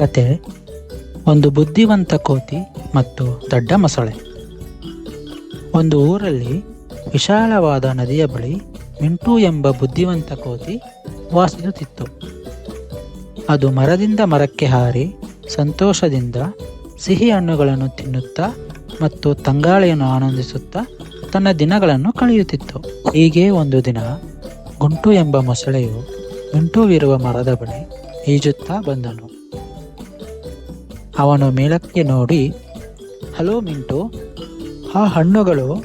ಕತೆ, ಒಂದು ಬುದ್ಧಿವಂತ ಕೋತಿ ಮತ್ತು ದೊಡ್ಡ ಮೊಸಳೆ. ಒಂದು ಊರಲ್ಲಿ ವಿಶಾಲವಾದ ನದಿಯ ಬಳಿ ಮಿಂಟು ಎಂಬ ಬುದ್ಧಿವಂತ ಕೋತಿ ವಾಸಿಸುತ್ತಿತ್ತು. ಅದು ಮರದಿಂದ ಮರಕ್ಕೆ ಹಾರಿ ಸಂತೋಷದಿಂದ ಸಿಹಿ ಹಣ್ಣುಗಳನ್ನು ತಿನ್ನುತ್ತಾ ಮತ್ತು ತಂಗಾಳಿಯನ್ನು ಆನಂದಿಸುತ್ತಾ ತನ್ನ ದಿನಗಳನ್ನು ಕಳೆಯುತ್ತಿತ್ತು. ಹೀಗೆ ಒಂದು ದಿನ ಗುಂಟು ಎಂಬ ಮೊಸಳೆಯು ಮಿಂಟುವಿರುವ ಮರದ ಬಳಿ ಈಜುತ್ತಾ ಬಂದನು. ಅವನು ಮೇಲಕ್ಕೆ ನೋಡಿ, ಹಲೋ ಮಿಂಟು, ಆ ಹಣ್ಣುಗಳು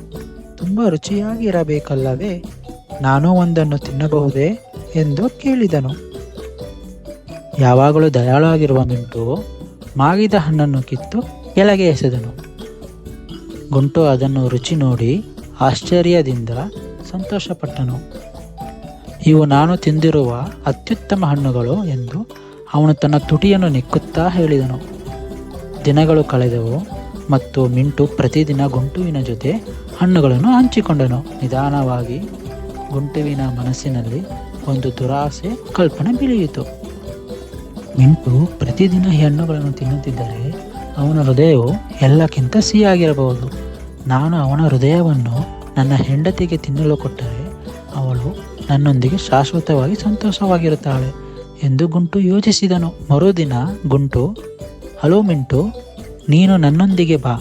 ತುಂಬ ರುಚಿಯಾಗಿರಬೇಕಲ್ಲವೇ ನಾನು ಒಂದನ್ನು ತಿನ್ನಬಹುದೇ? ಎಂದು ಕೇಳಿದನು. ಯಾವಾಗಲೂ ದಯಾಳಾಗಿರುವ ಮಿಂಟು ಮಾಗಿದ ಹಣ್ಣನ್ನು ಕಿತ್ತು ಕೆಳಗೆ ಎಸೆದನು. ಗುಂಟು ಅದನ್ನು ರುಚಿ ನೋಡಿ ಆಶ್ಚರ್ಯದಿಂದ ಸಂತೋಷಪಟ್ಟನು. ಇವು ನಾನು ತಿಂದಿರುವ ಅತ್ಯುತ್ತಮ ಹಣ್ಣುಗಳು ಎಂದು ಅವನು ತನ್ನ ತುಟಿಯನ್ನು ನೆಕ್ಕುತ್ತಾ ಹೇಳಿದನು. ದಿನಗಳು ಕಳೆದವು ಮತ್ತು ಮಿಂಟು ಪ್ರತಿದಿನ ಗುಂಟುವಿನ ಜೊತೆ ಹಣ್ಣುಗಳನ್ನು ಹಂಚಿಕೊಂಡನು. ನಿಧಾನವಾಗಿ ಗುಂಟುವಿನ ಮನಸ್ಸಿನಲ್ಲಿ ಒಂದು ದುರಾಸೆ ಕಲ್ಪನೆ ಬೆಳೆಯಿತು. ಮಿಂಟು ಪ್ರತಿದಿನ ಈ ಹಣ್ಣುಗಳನ್ನು ತಿನ್ನುತ್ತಿದ್ದರೆ ಅವನ ಹೃದಯವು ಎಲ್ಲಕ್ಕಿಂತ ಸಿಹಿಯಾಗಿರಬಹುದು. ನಾನು ಅವನ ಹೃದಯವನ್ನು ನನ್ನ ಹೆಂಡತಿಗೆ ತಿನ್ನಲು ಕೊಟ್ಟರೆ ಅವಳು ನನ್ನೊಂದಿಗೆ ಶಾಶ್ವತವಾಗಿ ಸಂತೋಷವಾಗಿರುತ್ತಾಳೆ ಎಂದು ಗುಂಟು ಯೋಚಿಸಿದನು. ಮರುದಿನ ಗುಂಟು, ಹಲೋ ಮಿಂಟು ನೀನು ನನ್ನೊಂದಿಗೆ ಬಾ.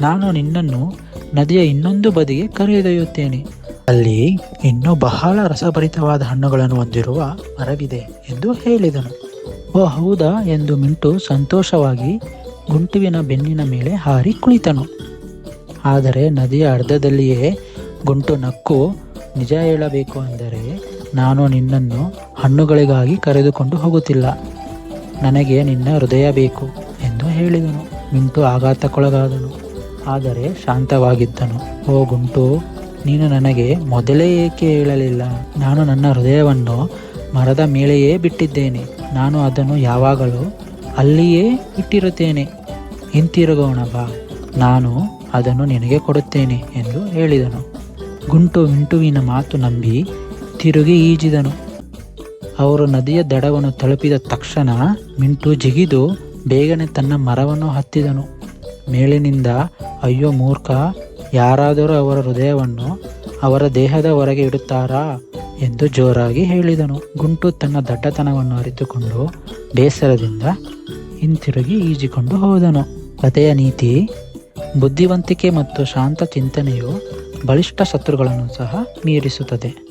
ನಾನು ನಿನ್ನನ್ನು ನದಿಯ ಇನ್ನೊಂದು ಬದಿಗೆ ಕರೆದೊಯ್ಯುತ್ತೇನೆ. ಅಲ್ಲಿ ಇನ್ನೂ ಬಹಳ ರಸಭರಿತವಾದ ಹಣ್ಣುಗಳನ್ನು ಹೊಂದಿರುವ ಮರವಿದೆ ಎಂದು ಹೇಳಿದನು. ಓ ಹೌದಾ ಎಂದು ಮಿಂಟು ಸಂತೋಷವಾಗಿ ಗುಂಟುವಿನ ಬೆನ್ನಿನ ಮೇಲೆ ಹಾರಿ ಕುಳಿತನು ಆದರೆ ನದಿಯ ಅರ್ಧದಲ್ಲಿಯೇ ಗುಂಟು ನಕ್ಕು, ನಿಜ ಹೇಳಬೇಕು ಅಂದರೆ ನಾನು ನಿನ್ನನ್ನು ಹಣ್ಣುಗಳಿಗಾಗಿ ಕರೆದುಕೊಂಡು ಹೋಗುತ್ತಿಲ್ಲ. ನನಗೆ ನಿನ್ನ ಹೃದಯ ಬೇಕು ಎಂದು ಹೇಳಿದನು. ಮಿಂಟು ಆಘಾತಕ್ಕೊಳಗಾದನು. ಆದರೆ ಶಾಂತವಾಗಿದ್ದನು. ಓ ಗುಂಟು, ನೀನು ನನಗೆ ಮೊದಲೇ ಏಕೆ ಹೇಳಲಿಲ್ಲ? ನಾನು ನನ್ನ ಹೃದಯವನ್ನು ಮರದ ಮೇಲೆಯೇ ಬಿಟ್ಟಿದ್ದೇನೆ. ನಾನು ಅದನ್ನು ಯಾವಾಗಲೂ ಅಲ್ಲಿಯೇ ಇಟ್ಟಿರುತ್ತೇನೆ. ಹಿಂತಿರುಗೋಣ ಬಾ. ನಾನು ಅದನ್ನು ನಿನಗೆ ಕೊಡುತ್ತೇನೆ ಎಂದು ಹೇಳಿದನು. ಗುಂಟು ಮಿಂಟುವಿನ ಮಾತು ನಂಬಿ ತಿರುಗಿ ಈಜಿದನು. ಅವರು ನದಿಯ ದಡವನ್ನು ತಲುಪಿದ ತಕ್ಷಣ ಮಿಂಟು ಜಿಗಿದು ಬೇಗನೆ ತನ್ನ ಮರವನ್ನು ಹತ್ತಿದನು. ಮೇಲಿನಿಂದ, ಅಯ್ಯೋ ಮೂರ್ಖ, ಯಾರಾದರೂ ಅವರ ಹೃದಯವನ್ನು ಅವರ ದೇಹದ ಹೊರಗೆ ಇಡುತ್ತಾರಾ? ಎಂದು ಜೋರಾಗಿ ಹೇಳಿದನು. ಗುಂಟು ತನ್ನ ದಡ್ಡತನವನ್ನು ಅರಿತುಕೊಂಡು ಬೇಸರದಿಂದ ಹಿಂತಿರುಗಿ ಈಜಿಕೊಂಡು ಹೋದನು. ಕಥೆಯ ನೀತಿ, ಬುದ್ಧಿವಂತಿಕೆ ಮತ್ತು ಶಾಂತ ಚಿಂತನೆಯು ಬಲಿಷ್ಠ ಶತ್ರುಗಳನ್ನು ಸಹ ಮೀರಿಸುತ್ತದೆ.